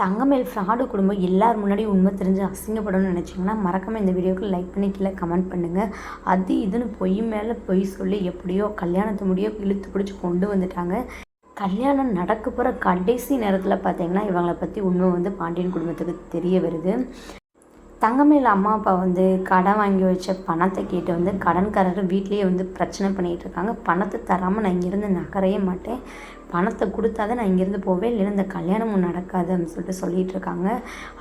Thangamayil fraud குடும்பம் எல்லார் முன்னாடி உண்மை தெரிஞ்சு அசிங்கப்படணும்னு நினச்சிங்கன்னா மறக்காமல் இந்த வீடியோக்கு லைக் பண்ணி கீழே கமெண்ட் பண்ணுங்கள் அது இதுன்னு பொய் மேலே பொய் சொல்லி எப்படியோ கல்யாணத்தை முடியோ இழுத்து பிடிச்சி கொண்டு வந்துட்டாங்க. கல்யாணம் நடக்க போகிற கடைசி நேரத்தில் பார்த்தீங்கன்னா இவங்களை பற்றி உண்மை வந்து பாண்டியன் குடும்பத்துக்கு தெரிய வருது. தங்கமேல் அம்மா அப்பா வந்து கடன் வாங்கி வச்ச பணத்தை கேட்டு வந்து கடன்காரர் வீட்லேயே வந்து பிரச்சனை பண்ணிகிட்டு இருக்காங்க. பணத்தை தராமல் நான் இங்கேருந்து நகரையே மாட்டேன். பணத்தை கொடுத்தாதான் நான் இங்கேருந்து போவேன். இல்லைன்னா இந்த கல்யாணமும் நடக்காது அப்படின்னு சொல்லிட்டு சொல்லிட்டு இருக்காங்க.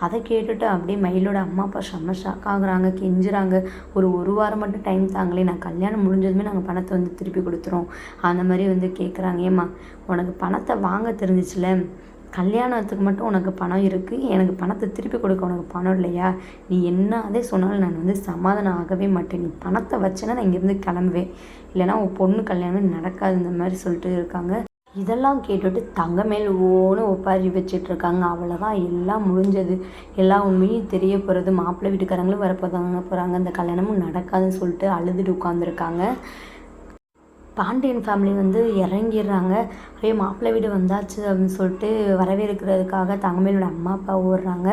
அதை கேட்டுட்டு அப்படியே மயிலோட அம்மா அப்பா செம்ம ஷாக் ஆகுறாங்க கெஞ்சுறாங்க. ஒரு ஒரு வாரம் மட்டும் டைம் தாங்களே நான் கல்யாணம் முடிஞ்சதுமே நாங்கள் பணத்தை வந்து திருப்பி கொடுத்துறோம். அந்த மாதிரி வந்து கேட்குறாங்க ஏம்மா உனக்கு பணத்தை வாங்க தெரிஞ்சிச்சுல? கல்யாணத்துக்கு மட்டும் உனக்கு பணம் இருக்குது எனக்கு பணத்தை திருப்பி கொடுக்க உனக்கு பணம் இல்லையா? நீ என்ன அதே சொன்னாலும் நான் வந்து சமாதானம் ஆகவே மாட்டேன். நீ பணத்தை வச்சேன்னா நான் இங்கேருந்து கிளம்புவேன். இல்லைன்னா உன் பொண்ணு கல்யாணமே நடக்காது இந்த மாதிரி சொல்லிட்டு இருக்காங்க. இதெல்லாம் கேட்டுட்டு தங்கமேல் ஓன்னு ஒப்பாரி வச்சிட்ருக்காங்க அவ்வளோதான் எல்லாம் முடிஞ்சது. எல்லா உண்மையும் தெரிய போகிறது மாப்பிள்ளை வீட்டுக்காரங்களும் வரப்போதாங்க போகிறாங்க இந்த கல்யாணமும் நடக்காதுன்னு சொல்லிட்டு அழுதுட்டு உட்காந்துருக்காங்க பாண்டியன் ஃபேமிலி வந்து இறங்கிடுறாங்க. அப்படியே மாப்பிள்ளை வீடு வந்தாச்சு அப்படின்னு சொல்லிட்டு வரவேற்கிறதுக்காக தங்கமேலோட அம்மா அப்பா ஓடுறாங்க.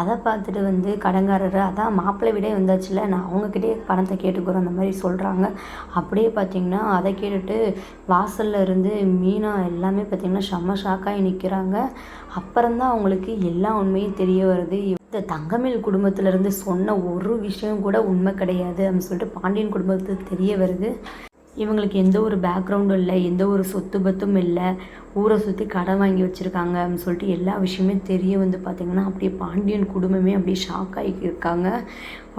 அதை பார்த்துட்டு வந்து கடங்காரர் அதான் மாப்பிள்ளை வீடே வந்தாச்சுல நான் அவங்கக்கிட்டே பணத்தை கேட்டுக்கிறோம் அந்த மாதிரி சொல்கிறாங்க அப்படியே பார்த்தீங்கன்னா அதை கேட்டுட்டு வாசலில் இருந்து மீனா எல்லாமே பார்த்தீங்கன்னா செம்ம ஷாக்காகி நிற்கிறாங்க அப்புறம்தான் அவங்களுக்கு எல்லா உண்மையும் தெரிய வருது. இந்த தங்கமேல் குடும்பத்திலேருந்து சொன்ன ஒரு விஷயம் கூட உண்மை கிடையாது அப்படின்னு சொல்லிட்டு பாண்டியன் குடும்பத்துக்கு தெரிய வருது. இவங்களுக்கு எந்த ஒரு பேக்ரவுண்டும் இல்லை எந்த ஒரு சொத்து பத்தும் இல்லை ஊரை சுற்றி கடன் வாங்கி வச்சுருக்காங்க அப்படின்னு சொல்லிட்டு எல்லா விஷயமே தெரிய வந்து பார்த்திங்கன்னா அப்படியே பாண்டியன் குடும்பமே அப்படியே ஷாக் ஆகி இருக்காங்க.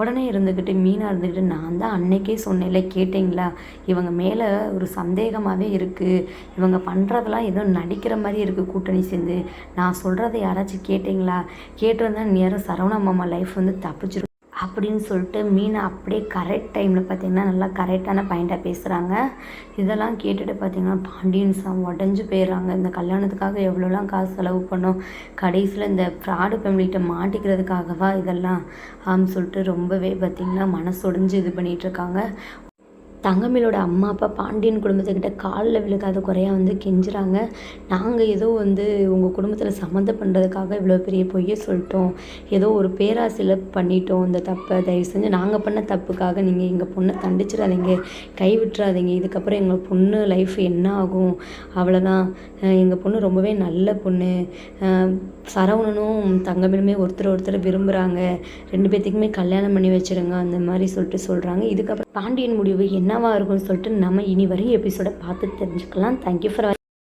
உடனே இருந்துக்கிட்டு மீனாக இருந்துக்கிட்டு நான் தான் அன்னைக்கே சொன்னேன்ல கேட்டிங்களா? இவங்க மேலே ஒரு சந்தேகமாகவே இருக்குது இவங்க பண்ணுறதெல்லாம் ஏதோ நடிக்கிற மாதிரி இருக்குது கூட்டணி சேர்ந்து. நான் சொல்கிறத யாராச்சும் கேட்டிங்களா? கேட்டிருந்தா நேரம் சரவணா மாமா லைஃப் வந்து தப்பிச்சிருக்கும் அப்படின்னு சொல்லிட்டு மீனை அப்படியே கரெக்ட் டைமில் பார்த்திங்கன்னா நல்லா கரெக்டான பாயிண்ட்டாக பேசுகிறாங்க இதெல்லாம் கேட்டுட்டு பார்த்திங்கன்னா பாண்டியன் சாம் உடஞ்சி போயிடுறாங்க. இந்த கல்யாணத்துக்காக எவ்வளோலாம் காசு செலவு பண்ணோம் கடைசியில் இந்த ஃப்ராடு ஃபேமிலிகிட்ட மாட்டிக்கிறதுக்காகவா இதெல்லாம்? ஆம் சொல்லிட்டு ரொம்பவே பார்த்திங்கன்னா மனசு உடஞ்சி இது பண்ணிகிட்ருக்காங்க தங்கமேலோட அம்மா அப்பா பாண்டியன் குடும்பத்துக்கிட்ட காலில் விழுகாத குறையா வந்து கெஞ்சுறாங்க. நாங்கள் ஏதோ வந்து உங்கள் குடும்பத்தில் சம்மந்தம் பண்ணுறதுக்காக இவ்வளோ பெரிய பொய்யை சொல்லிட்டோம். ஏதோ ஒரு பேராசையில் பண்ணிட்டோம் இந்த தப்பை. தயவு செஞ்சு நாங்கள் பண்ண தப்புக்காக நீங்கள் எங்கள் பொண்ணை தண்டிச்சிடாதீங்க. கை விட்டுறாதீங்க. இதுக்கப்புறம் எங்கள் பொண்ணு லைஃப் என்ன ஆகும் அவ்வளோதான் எங்கள் பொண்ணு ரொம்பவே நல்ல பொண்ணு. சரவணனும் தங்கமேலுமே ஒருத்தர் ஒருத்தர் விரும்புகிறாங்க ரெண்டு பேர்த்துக்குமே கல்யாணம் பண்ணி வச்சுருங்க. அந்த மாதிரி சொல்லிட்டு சொல்கிறாங்க இதுக்கப்புறம் பாண்டியன் முடிவு என்னவாக இருக்கும்னு சொல்லிட்டு நம்ம இனி வரையும் எபிசோட பார்த்து தெரிஞ்சுக்கலாம். Thank you for